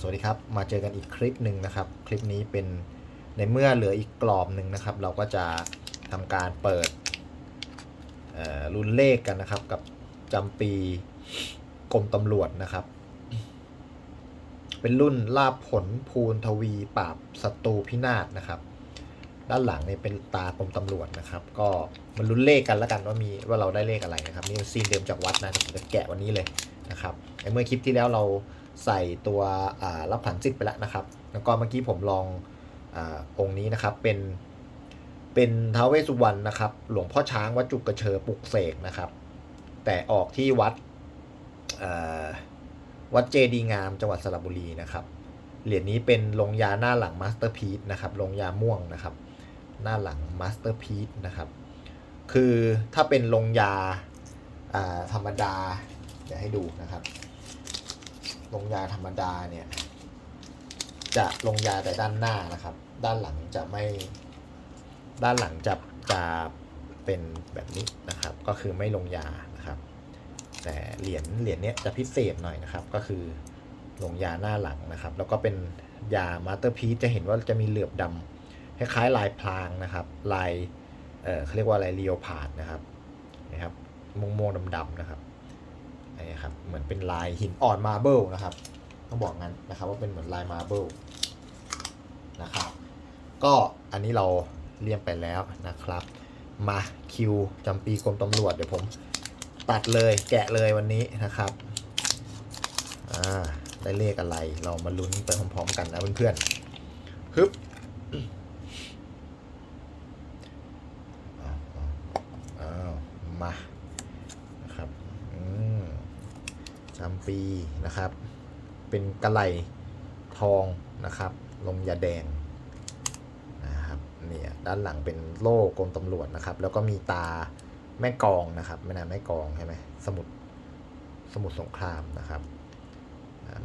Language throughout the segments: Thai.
สวัสดีครับ มาเจอกันอีกคลิปหนึ่งนะครับ คลิปนี้เป็นในเมื่อเหลืออีกกรอบหนึ่งนะครับ เราก็จะทำการเปิดรุ่นเลขกันนะครับ กับจำปีกรมตำรวจนะครับ เป็นรุ่นลาบผลภูนทวีปราบศัตรูพินาศนะครับ ด้านหลังเนี่ยเป็นตากรมตำรวจนะครับ ก็มันลุ้นเลขกันแล้วกันว่ามีว่าเราได้เลขอะไรนะครับนี่ซีนเดิมจากวัดนะเดี๋ยวแกะวันนี้เลยนะครับในเมื่อคลิปที่แล้วเรา ใส่ตัวรับผันสิทธิ์ไปแล้วนะครับ แล้วก็เมื่อกี้ผมลองอองค์นี้นะครับเป็นเป็นท้าวเวสุวรรณนะครับ หลวงพ่อช้างวัดจุกกระเชอปลุกเสกนะครับ แต่ออกที่วัดวัดเจดียงามจังหวัดสระบุรีนะครับ เหรียญนี้เป็นลงยาหน้าหลังมาสเตอร์พีซนะครับลงยาม่วงนะครับ หน้าหลังมาสเตอร์พีซนะครับ คือถ้าเป็นลงยาอ่าธรรมดาเดี๋ยวให้ดูนะครับ ลงยาธรรมดาเนี่ย จะลงยาแต่ด้านหน้านะครับ ด้านหลังจะไม่ ด้านหลังจะจะเป็นแบบนี้นะครับ ก็คือไม่ลงยานะครับ แต่เหรียญเหรียญเนี้ยจะพิเศษหน่อยนะครับ ก็คือลงยาหน้าหลังนะครับ แล้วก็เป็นยามาสเตอร์พีซจะเห็นว่าจะมีเหลือบดำคล้ายๆลายพรางนะครับ ลายเออเขาเรียกว่าอะไรเรียวพาดนะครับนะครับม่วงๆดำๆนะครับ นนี้ครับเหมือนเป็นลายหินอ่อนมาเบิลนะครับต้องบอกงั้นนะครับว่าเป็นเหมือนลายมาเบิลนะครับก็อันนี้เราเรียงไปแล้วนะครับมาคิวจำปีกรมตำรวจเดี๋ยวผมตัดเลยแกะเลยวันนี้นะครับอ่าได้เลขอะไรเรามาลุ้นไปพร้อมๆกันนะเพื่อนๆฮึบอ้าวมา นะครับ อืม จำปีนะครับ เป็นกระไหลทองนะครับลงยาแดงนะครับเนี่ยด้านหลังเป็นโล่กรมตำรวจนะครับ แล้วก็มีตาแม่กองนะครับไม่นาแม่กองใช่ไหมสมุดสมุดสงครามนะครับ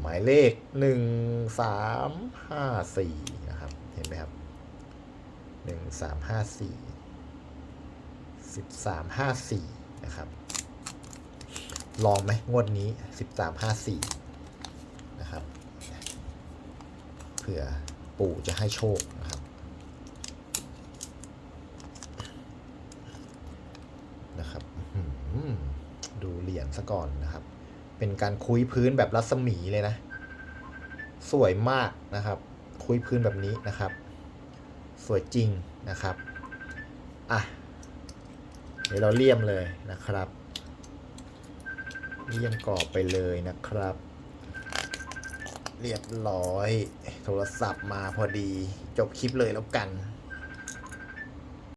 หมายเลขหนึ่งสามห้าสี่นะครับเห็นไหมครับหนึ่งสามห้าสี่สิบสามห้าสี่นะครับ ลองไหมงวดนี้สิบสามห้าสี่นะครับเผื่อปู่จะให้โชคนะครับนะครับดูเหรียญซะก่อนนะครับ เป็นการคุยพื้นแบบรัศมีเลยนะ สวยมากนะครับ คุยพื้นแบบนี้นะครับ สวยจริงนะครับอะเดี๋ยวเราเลี่ยมเลยนะครับ เลี่ยมกรอบไปเลยนะครับ เรียบร้อย โทรศัพท์มาพอดี จบคลิปเลยแล้วกัน